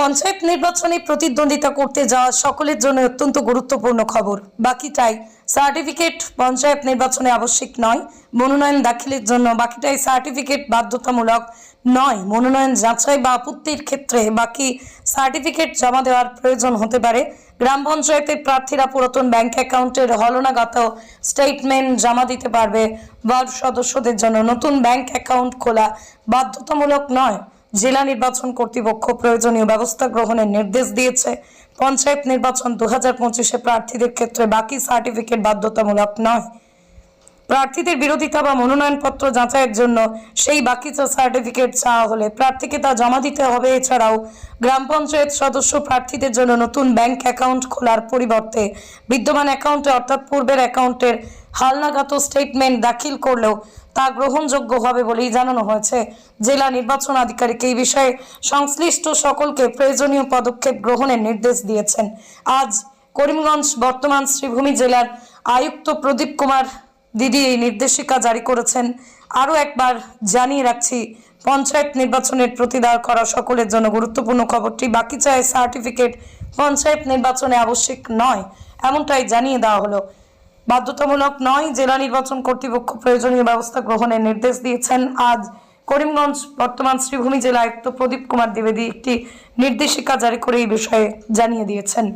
পঞ্চায়েত নির্বাচনে প্রতিদ্বন্দ্বিতা করতে যাওয়া সকলের জন্য অত্যন্ত গুরুত্বপূর্ণ খবর। বাকিটাই সার্টিফিকেট পঞ্চায়েত নির্বাচনে আবশ্যিক নয়, মনোনয়ন দাখিলের জন্য। বাকিটাই সার্টিফিকেট বাধ্যতামূলক নয়, মনোনয়ন যাচাই বা আপত্তির ক্ষেত্রে বাকি সার্টিফিকেট জমা দেওয়ার প্রয়োজন হতে পারে। গ্রাম পঞ্চায়েতের প্রার্থীরা পুরাতন ব্যাংক অ্যাকাউন্টের হলনাগত স্টেটমেন্ট জমা দিতে পারবে। ওয়ার্ড সদস্যদের জন্য নতুন ব্যাংক অ্যাকাউন্ট খোলা বাধ্যতামূলক নয়। জেলা নির্বাচন কর্তৃপক্ষ প্রয়োজনীয় ব্যবস্থা গ্রহণের নির্দেশ দিয়েছে। পঞ্চায়েত নির্বাচন দু হাজার পঁচিশে প্রার্থীদের ক্ষেত্রে বাকি সার্টিফিকেট বাধ্যতামূলক নয়। প্রার্থীদের বিরোধিতা বা মনোনয়নপত্র যাচাইয়ের জন্য সেই বাকি সার্টিফিকেট চাওয়া হলে প্রার্থীকে তা জমা দিতে হবে। এছাড়াও গ্রাম পঞ্চায়েত সদস্য প্রার্থীদের জন্য নতুন ব্যাংক অ্যাকাউন্ট খোলার পরিবর্তে বিদ্যমান অ্যাকাউন্টে অর্থাৎ পূর্বের অ্যাকাউন্টের হালনাগাত স্টেটমেন্ট দাখিল করলেও তা গ্রহণযোগ্য হবে বলেই জানানো হয়েছে। জেলা নির্বাচন আধিকারিক এই বিষয়ে সংশ্লিষ্ট সকলকে প্রয়োজনীয় পদক্ষেপ গ্রহণের নির্দেশ দিয়েছেন। আজ করিমগঞ্জ বর্তমান শ্রীভূমি জেলার আয়ুক্ত প্রদীপ কুমার দিদি এই নির্দেশিকা জারি করেছেন। আরও একবার জানিয়ে রাখছি, পঞ্চায়েত নির্বাচনের প্রতিদার করা সকলের জন্য গুরুত্বপূর্ণ খবরটি। বাকি চায় সার্টিফিকেট, পঞ্চায়েত নির্বাচনে আবশ্যিক নয়, এমনটাই জানিয়ে দেওয়া হলো। বাধ্যতামূলক নয়, জেলা নির্বাচন কর্তৃপক্ষ প্রয়োজনীয় ব্যবস্থা গ্রহণের নির্দেশ দিয়েছেন। আজ করিমগঞ্জ বর্তমান শ্রীভূমি জেলা আয়ুক্ত প্রদীপ কুমার দ্বিবেদী একটি নির্দেশিকা জারি করে এই বিষয়ে জানিয়ে দিয়েছেন।